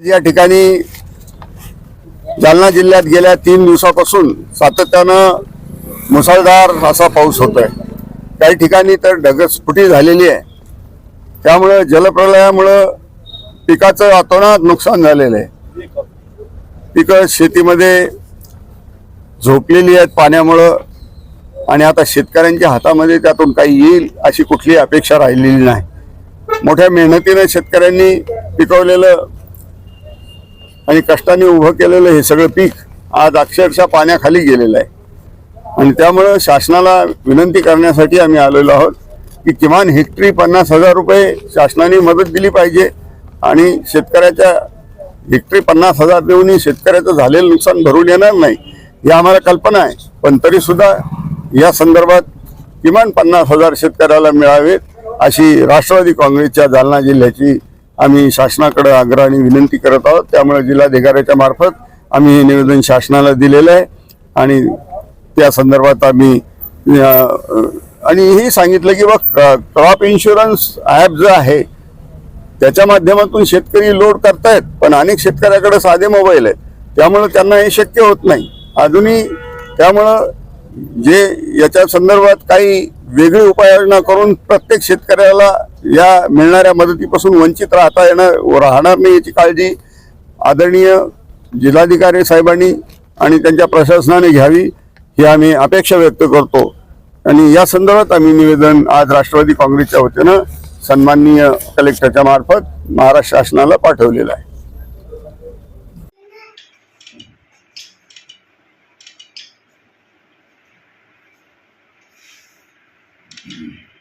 या ठिकाणी जालना जिल्ह्यात गेल्या तीन दिवसापासून सातत्यानं मुसळधार असा पाऊस होतोय. काही ठिकाणी तर ढगस्फुटी झालेली आहे. त्यामुळं जलप्रलयामुळं पिकाचं अतोनात नुकसान झालेलं आहे. पिकं शेतीमध्ये झोपलेली आहेत पाण्यामुळं आणि आता शेतकऱ्यांच्या हातामध्ये त्यातून काही येईल अशी कुठली अपेक्षा राहिलेली नाही. मोठ्या मेहनतीनं शेतकऱ्यांनी पिकवलेलं आणि कष्टाने उभं केलेलं हे सगळं पीक आज अक्षरशः पाण्याखाली गेलेलं आहे. आणि त्यामुळं शासनाला विनंती करण्यासाठी आम्ही आलेलो आहोत की किमान हेक्टरी पन्नास हजार रुपये शासनाने मदत दिली पाहिजे आणि शेतकऱ्याच्या हेक्टरी पन्नास हजार देऊनही शेतकऱ्याचं झालेलं नुकसान भरून येणार नाही ही आम्हाला कल्पना आहे. पण तरीसुद्धा या संदर्भात किमान पन्नास हजार शेतकऱ्याला मिळावेत अशी राष्ट्रवादी काँग्रेसच्या जालना जिल्ह्याची आम्ही शासनाकडे आणि विनंती करत आहोत. त्यामुळे जिल्हाधिकाऱ्याच्या मार्फत आम्ही हे निवेदन शासनाला दिलेलं आहे. आणि त्या संदर्भात आम्ही आणि हे सांगितलं की बा क्रॉप इन्शुरन्स ॲप जो आहे त्याच्या माध्यमातून शेतकरी लोड करतायत पण अनेक शेतकऱ्याकडे साधे मोबाईल आहेत. त्यामुळं त्यांना हे शक्य होत नाही. अजूनही त्यामुळं जे याच्या संदर्भात काही वेगळी उपाययोजना करून प्रत्येक शेतकऱ्याला या मिळणाऱ्या मदतीपासून वंचित राहता येणं राहणार नाही याची काळजी आदरणीय जिल्हाधिकारी साहेबांनी आणि त्यांच्या प्रशासनाने घ्यावी ही आम्ही अपेक्षा व्यक्त करतो. आणि या संदर्भात आम्ही निवेदन आज राष्ट्रवादी काँग्रेसच्या वतीनं सन्माननीय कलेक्टरच्या मार्फत महाराष्ट्र शासनाला पाठवलेलं आहे. Mm-hmm.